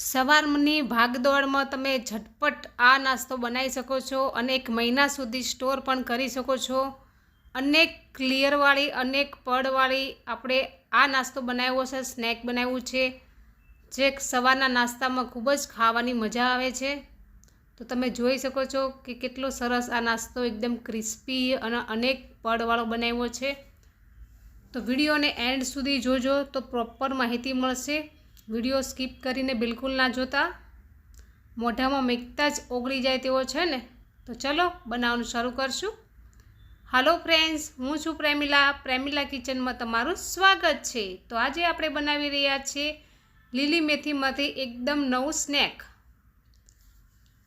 સવારની ભાગદોડમાં તમે ઝટપટ આ નાસ્તો બનાવી શકો છો અને એક મહિના સુધી સ્ટોર પણ કરી શકો છો. અનેક ક્લિયરવાળી અનેક પડવાળી આપણે આ નાસ્તો બનાવ્યો છે, સ્નેક બનાવ્યું છે, જે સવારના નાસ્તામાં ખૂબ જ ખાવાની મજા આવે છે. તો તમે જોઈ શકો છો કે કેટલો સરસ આ નાસ્તો એકદમ ક્રિસ્પી અને અનેક પડવાળો બનાવ્યો છે. તો વિડીયોને એન્ડ સુધી જોજો તો પ્રોપર માહિતી મળશે. વીડિયો સ્કીપ કરીને બિલકુલ ના જોતા. મોઢામાં મેકતા જ ઓગળી જાય તેવો છે ને? તો ચલો બનાવવાનું શરૂ કરશું. હાલો ફ્રેન્ડ્સ હું છું પ્રેમિલા. પ્રેમિલા કિચનમાં તમારું સ્વાગત છે. તો આજે આપણે બનાવી રહ્યા છીએ લીલી મેથીમાંથી એકદમ નવું સ્નેક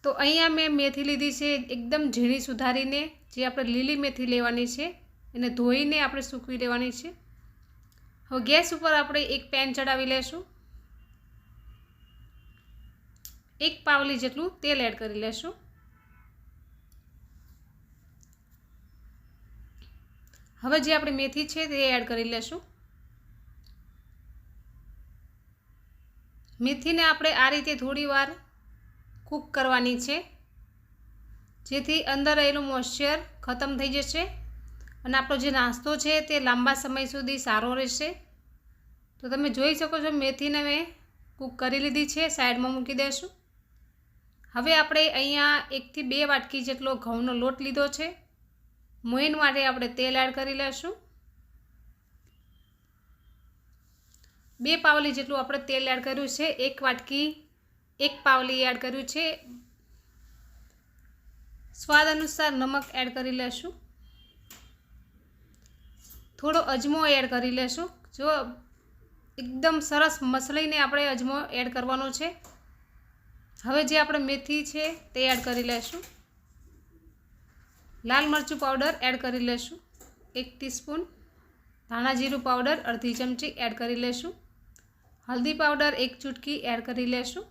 તો અહીંયા મેં મેથી લીધી છે એકદમ ઝીણી સુધારીને, જે આપણે લીલી મેથી લેવાની છે, એને ધોઈને આપણે સૂકવી લેવાની છે. હવે ગેસ ઉપર આપણે એક પેન ચડાવી લેશું. એક પાવલી જેટલું તેલ એડ કરી લેશું. હવે જે આપણી મેથી છે તે એડ કરી લેશું. મેથીને આપણે આ રીતે થોડી વાર કૂક કરવાની છે. જેથી અંદર રહેલું મોઇશ્ચર ખતમ થઈ જશે અને આપણો જે નાસ્તો છે તે લાંબા સમય સુધી સારો રહેશે. તો તમે જોઈ શકો છો મેથીને મેં કૂક કરી લીધી છે, સાઈડમાં મૂકી દઈશું હવે આપણે અહીંયા એકથી બે વાટકી જેટલો ઘઉંનો લોટ લીધો છે. મોઈન માટે આપણે તેલ એડ કરી લઈશું બે પાવલી જેટલું આપણે તેલ એડ કર્યું છે. એક વાટકી, એક પાવલી એડ કર્યું છે. સ્વાદ અનુસાર નમક એડ કરી લેશું. થોડો અજમો એડ કરી લેશું. જો એકદમ સરસ મસળીને આપણે અજમો એડ કરવાનો છે. હવે જે આપણે મેથી છે, તે એડ કરી લેશું. લાલ મરચું પાવડર એડ કરી લેશું. એક ટીસ્પૂન ધાણા જીરું પાવડર અડધી ચમચી એડ કરી લેશું. હલ્દી પાવડર એક ચૂટકી એડ કરી લેશું.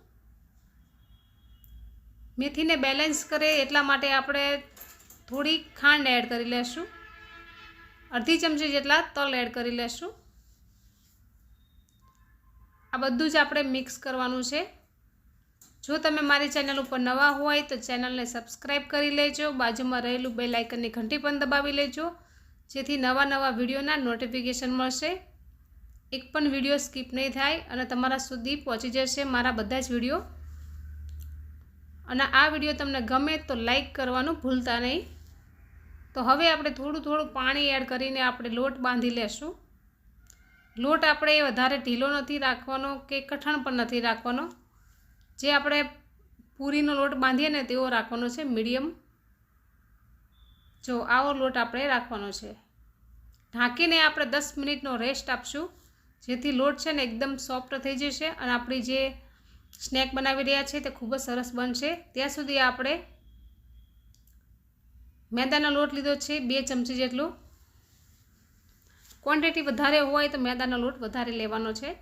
મેથીને બેલેન્સ કરે એટલા માટે આપણે થોડી ખાંડ એડ કરી લેશું. અડધી ચમચી જેટલા તલ એડ કરી લેશું. આ બધું જ આપણે મિક્સ કરવાનું છે. જો તમે મારી ચેનલ ઉપર નવા હોય તો ચેનલને સબસ્ક્રાઈબ કરી લેજો, બાજુમાં રહેલું બે લાઇકનની ઘંટી પણ દબાવી લેજો, જેથી નવા નવા વિડીયોના નોટિફિકેશન મળશે. એક પણ વીડિયો સ્કીપ નહીં થાય અને તમારા સુધી પહોંચી જશે મારા બધા જ વીડિયો. અને આ વીડિયો તમને ગમે તો લાઈક કરવાનું ભૂલતા નહીં. તો હવે આપણે થોડું થોડું પાણી એડ કરીને આપણે લોટ બાંધી લેશું. લોટ આપણે વધારે ઢીલો નથી રાખવાનો કે કઠણ પણ નથી રાખવાનો. જે આપણે પૂરીનો લોટ બાંધીએ ને તેવો રાખવાનો છે મીડિયમ. જો આવો લોટ આપણે રાખવાનો છે. ઢાંકીને આપણે દસ મિનિટનો રેસ્ટ આપશું. જેથી લોટ છે ને એકદમ સોફ્ટ થઈ જશે અને આપણી જે સ્નેક બનાવી રહ્યા છે તે ખૂબ જ સરસ બનશે. ત્યાં સુધી આપણે મેદાનો લોટ લીધો છે બે ચમચી જેટલું. ક્વોન્ટિટી વધારે હોય તો મેદાનો લોટ વધારે લેવાનો છે.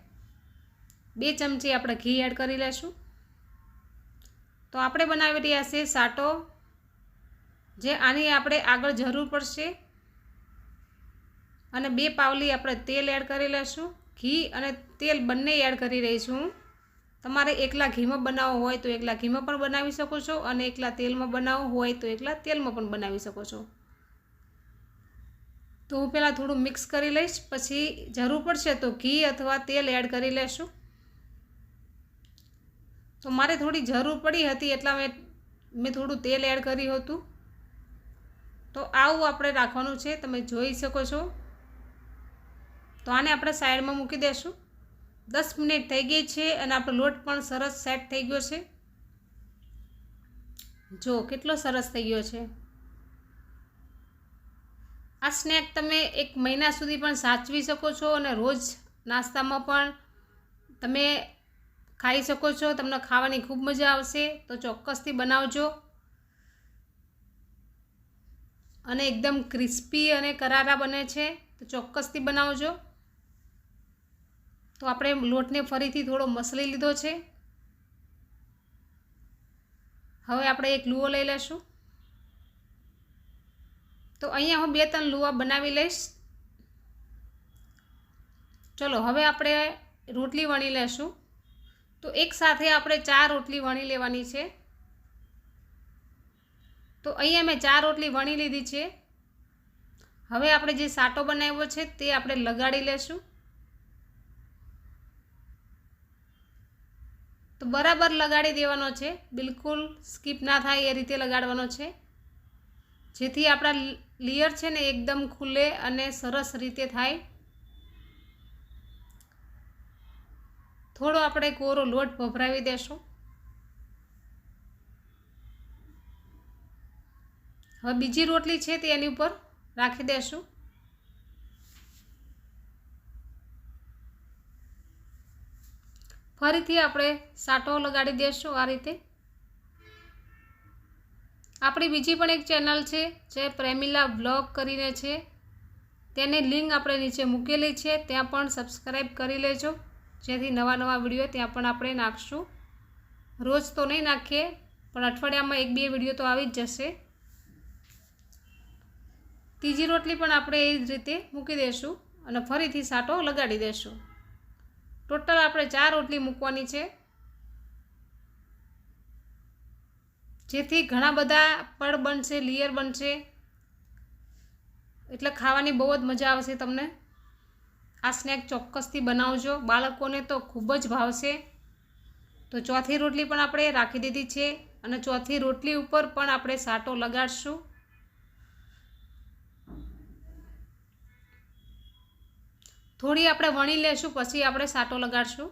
બે ચમચી આપણે ઘી એડ કરી લેશું. તો આપણે બનાવી રહ્યા છે સાટો, જે આની આપણે આગળ જરૂર પડશે. અને બે પાવલી આપણે તેલ એડ કરી લઈશું ઘી અને તેલ બંને એડ કરી રહીશું. તમારે એકલા ઘીમાં બનાવવો હોય તો એકલા ઘીમાં પણ બનાવી શકો છો અને એકલા તેલમાં બનાવવું હોય તો એકલા તેલમાં પણ બનાવી શકો છો. તો હું પહેલાં થોડું મિક્સ કરી લઈશ. પછી જરૂર પડશે તો ઘી અથવા તેલ એડ કરી લેશું. તો મારે થોડી જરૂર પડી હતી એટલા મેં મેં થોડું તેલ એડ કર્યું હતું. તો આવું આપણે રાખવાનું છે, તમે જોઈ શકો છો. તો આને આપણે સાઈડમાં મૂકી દઈશું દસ મિનિટ થઈ ગઈ છે અને આપણો લોટ પણ સરસ સેટ થઈ ગયો છે. જો કેટલો સરસ થઈ ગયો છે. આ સ્નેક તમે એક મહિના સુધી પણ સાચવી શકો છો અને રોજ નાસ્તામાં પણ તમે ખાઈ શકો છો, તમને ખાવાની ખૂબ મજા આવશે. તો ચોક્કસથી બનાવજો. અને એકદમ ક્રિસ્પી અને કરારા બને છે, તો ચોક્કસથી બનાવજો. તો આપણે લોટને ફરીથી થોડો મસળી લીધો છે. હવે આપણે એક લુઓ લઈ લેશું. તો અહીંયા હું બે ત્રણ લુવા બનાવી લઈશ. ચલો, હવે આપણે રોટલી વણી લેશું. તો એક સાથે આપણે ચાર રોટલી વણી લેવાની છે. તો અહીંયા મેં ચાર રોટલી વણી લીધી છે. હવે આપણે જે સાટો બનાવ્યો છે તે આપણે લગાડી લેશું. તો બરાબર લગાડી દેવાનો છે. બિલકુલ સ્કીપ ના થાય એ રીતે લગાડવાનો છે. જેથી આપણા લેયર છે ને એકદમ ખુલે અને સરસ રીતે થાય. થોડો આપણે કોરો લોટ ભભરાવી દેશું. હવે બીજી રોટલી છે તે એની ઉપર રાખી દેશું. ફરીથી આપણે સાટો લગાડી દેશું આ રીતે. આપણી બીજી પણ એક ચેનલ છે જે પ્રેમિલા બ્લોગ કરીને છે. તેની લિંક આપણે નીચે મૂકેલી છે, ત્યાં પણ સબસ્ક્રાઈબ કરી લેજો. જેથી નવા નવા વીડિયો ત્યાં પણ આપણે નાખશું. રોજ તો નહીં નાખીએ, પણ અઠવાડિયામાં એક બે વીડિયો તો આવી જ જશે. ત્રીજી રોટલી પણ આપણે એ જ રીતે મૂકી દઈશું અને ફરીથી સાટો લગાડી દઈશું ટોટલ આપણે ચાર રોટલી મૂકવાની છે. જેથી ઘણા બધા પડ બનશે લિયર બનશે. એટલે ખાવાની બહુ જ મજા આવશે તમને. આ સ્નેક ચોક્કસથી બનાવજો. બાળકોને તો ખૂબ જ ભાવશે. તો ચોથી રોટલી પણ આપણે રાખી દીધી છે અને ચોથી રોટલી ઉપર પણ આપણે સાટો લગાડશું. થોડી આપણે વણી લેશું, પછી આપણે સાટો લગાડશું.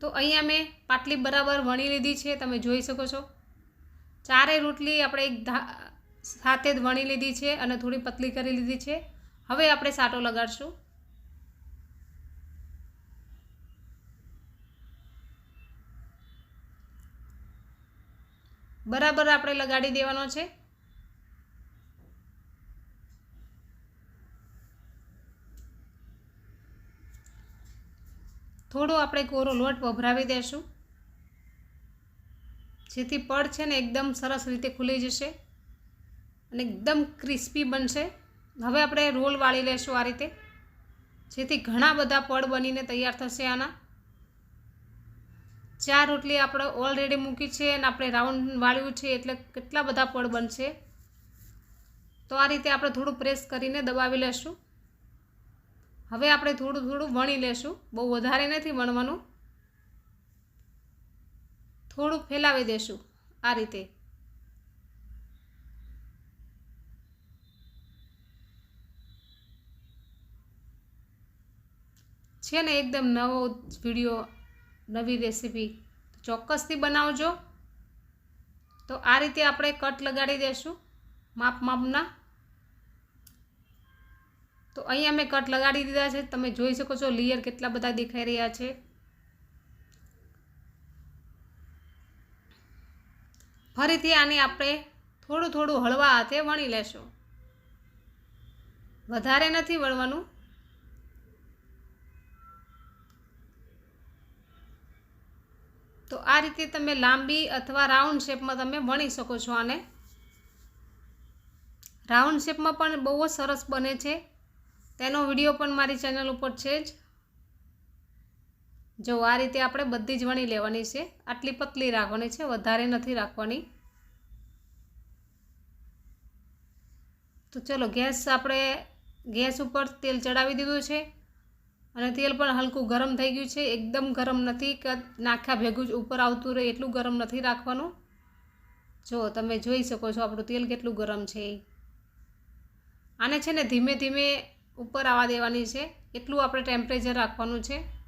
તો અહીંયા મેં પાટલી બરાબર વણી લીધી છે, તમે જોઈ શકો છો. ચારેય રોટલી આપણે એક સાથે જ વણી લીધી છે અને થોડી પતલી કરી લીધી છે. હવે આપણે સાટો લગાડશું. બરાબર આપણે લગાડી દેવાનો છે. થોડો આપણે કોરો લોટ વભરાવી દેશું. જેથી પડ છે ને એકદમ સરસ રીતે ખુલી જશે. અને એકદમ ક્રિસ્પી બનશે. હવે આપણે રોલ વાળી લેશું આ રીતે. જેથી ઘણા બધા પડ બનીને તૈયાર થશે આના. ચાર રોટલી આપણે ઓલરેડી મૂકી છે અને આપણે રાઉન્ડ વાળ્યું છે એટલે કેટલા બધા પડ બનશે. તો આ રીતે આપણે થોડું પ્રેસ કરીને દબાવી લેશું. હવે આપણે થોડું થોડું વણી લેશું. બહુ વધારે નથી વણવાનું. થોડું ફેલાવી દેશું આ રીતે. છે ને એકદમ નવો વીડિયો નવી રેસીપી ચોક્કસથી બનાવજો. તો આ રીતે આપણે કટ લગાડી દઈશું માપ માપના. તો અહીંયા મેં કટ લગાડી દીધા છે. તમે જોઈ શકો છો લેયર કેટલા બધા દેખાઈ રહ્યા છે. ફરીથી આને આપણે થોડું થોડું હળવા હાથે વણી લેશું. વધારે નથી વણવાનું. તો આ રીતે તમે લાંબી અથવા રાઉન્ડ શેપમાં તમે વણી શકો છો આને. રાઉન્ડ શેપમાં પણ બહુ જ સરસ બને છે. તેનો વીડિયો પણ મારી ચેનલ ઉપર છે જ. જો આ રીતે આપણે બધી જ વણી લેવાની છે. આટલી પતલી રાખવાની છે, વધારે નથી રાખવાની. તો ચલો ગેસ આપણે ગેસ ઉપર તેલ ચડાવી દીધું છે. અને તેલ પણ હલકું ગરમ થઈ ગયું છે. એકદમ ગરમ નથી કે નાખ્યા ભેગું જ ઉપર આવતું રહે, એટલું ગરમ નથી રાખવાનું. જો, તમે જોઈ શકો છો આપણું તેલ કેટલું ગરમ છે. આને છે ને ધીમે ધીમે ઉપર આવવા દેવાની છે. એટલું આપણે ટેમ્પરેચર રાખવાનું છે.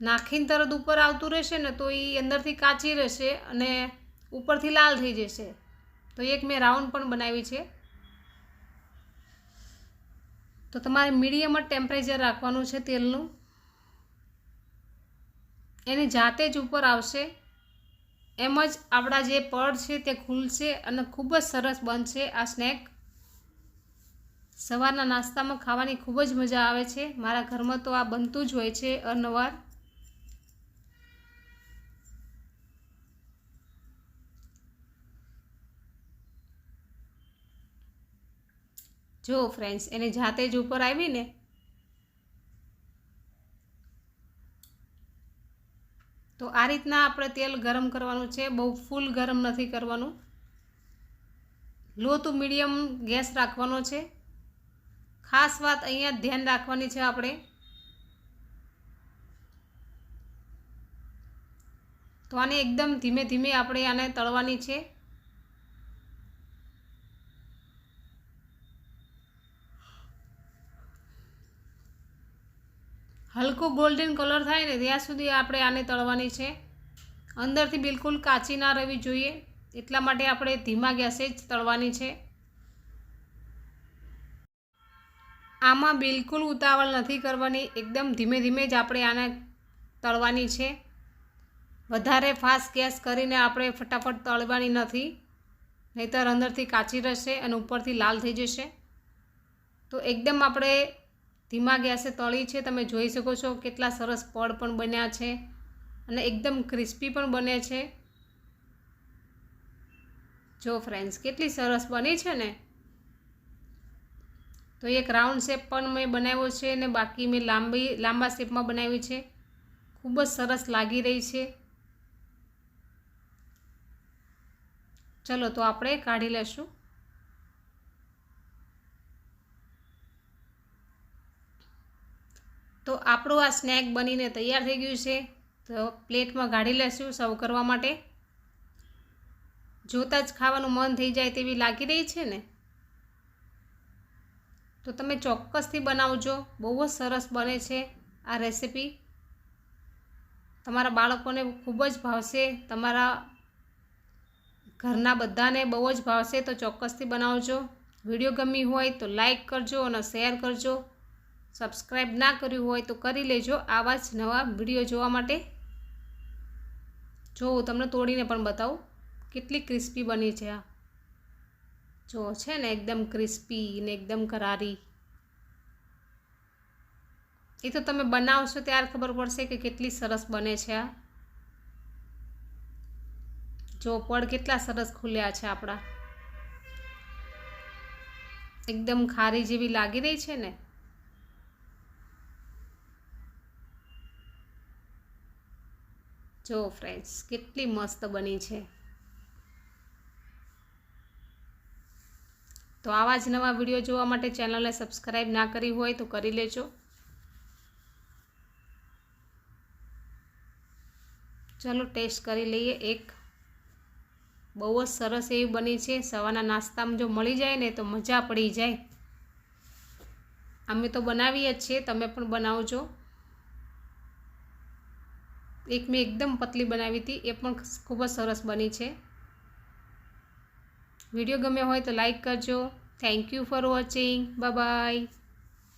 નાખીને તરત ઉપર આવતું રહેશે ને તો એ અંદરથી કાચી રહેશે અને ઉપરથી લાલ થઈ જશે. તો એક મેં રાઉન્ડ પણ બનાવી છે. તો તમારે મીડિયમ જ ટેમ્પરેચર રાખવાનું છે તેલનું. એની જાતે જ ઉપર આવશે. એમ જ આપણા જે પડ છે તે ખુલશે અને ખૂબ જ સરસ બનશે આ સ્નેક. સવારના નાસ્તામાં ખાવાની ખૂબ જ મજા આવે છે. મારા ઘરમાં તો આ બનતું જ હોય છે અનવાર. જો ફ્રેન્ડ્સ એની જાતે જ ઉપર આવીને તો આ રીતના આપણે તેલ ગરમ કરવાનું છે. બહુ ફૂલ ગરમ નથી કરવાનું. લો ટુ મીડિયમ ગેસ રાખવાનો છે. ખાસ વાત અહીંયા ધ્યાન રાખવાની છે આપણે. તો આને એકદમ ધીમે ધીમે આપણે આને તળવાની છે. હલકો ગોલ્ડન કલર થાય ને, ત્યાં સુધી આપણે આને તળવાની છે. અંદરથી બિલકુલ કાચી ના રહેવી જોઈએ. એટલા માટે આપણે ધીમા ગેસે જ તળવાની છે. આમાં બિલકુલ ઉતાવળ નથી કરવાની. એકદમ ધીમે ધીમે જ આપણે આને તળવાની છે. વધારે ફાસ્ટ ગેસ કરીને આપણે ફટાફટ તળવાની નથી. નહીંતર અંદરથી કાચી રહેશે અને ઉપરથી લાલ થઈ જશે. તો એકદમ આપણે ધીમા ગેસે તળી છે, તમે જોઈ શકો છો કેટલા સરસ પડ પણ બન્યા છે અને એકદમ ક્રિસ્પી પણ બને છે. જો ફ્રેન્ડ્સ કેટલી સરસ બની છે ને? તો એક રાઉન્ડ શેપ પણ મેં બનાવ્યો છે અને બાકી મેં લાંબી, લાંબા શેપમાં બનાવી છે. ખૂબ જ સરસ લાગી રહી છે. ચલો, તો આપણે કાઢી લેશું. તો આપણું આ સ્નેક બનીને તૈયાર થઈ ગયું છે. તો પ્લેટમાં કાઢી લેશું સર્વ કરવા માટે. જોતાં જ ખાવાનું મન થઈ જાય તેવી લાગી રહી છે ને? તો તમે ચોક્કસથી બનાવજો. બહુ જ સરસ બને છે આ રેસીપી તમારા બાળકોને ખૂબ જ ભાવશે. તમારા ઘરના બધાને બહુ જ ભાવશે. તો ચોક્કસથી બનાવજો. વીડિયો ગમી હોય તો લાઈક કરજો અને શેર કરજો. સબસ્ક્રાઈબ ના કર્યું હોય તો કરી લેજો આવા જ નવા વીડિયો જોવા માટે. જો તમને તોડીને પણ બતાવું. કેટલી ક્રિસ્પી બની છે આ. જો, છે ને એકદમ ક્રિસ્પી ને એકદમ કરારી. એ તો તમે બનાવશો ત્યારે ખબર પડશે કે કેટલી સરસ બને છે આ. જો, પડ કેટલા સરસ ખુલ્યા છે આપણા. એકદમ ખારી જેવી લાગી રહી છે ને. જો ફ્રેન્ડ્સ કેટલી મસ્ત બની છે. તો આવા જ નવા વીડિયો જોવા માટે ચેનલને સબસ્ક્રાઈબ ના કરી હોય તો કરી લેજો. ચલો ટેસ્ટ કરી લઈએ એક. બહુ જ સરસ એવી બની છે. સવારના નાસ્તામાં જો મળી જાય ને તો મજા પડી જાય. અમે તો બનાવીએ જ છીએ, તમે પણ બનાવજો. એક મેં એકદમ પતલી બનાવી હતી, એ પણ ખૂબ જ સરસ બની છે. વીડિયો ગમ્યો હોય તો લાઈક કરજો. Thank you for watching bye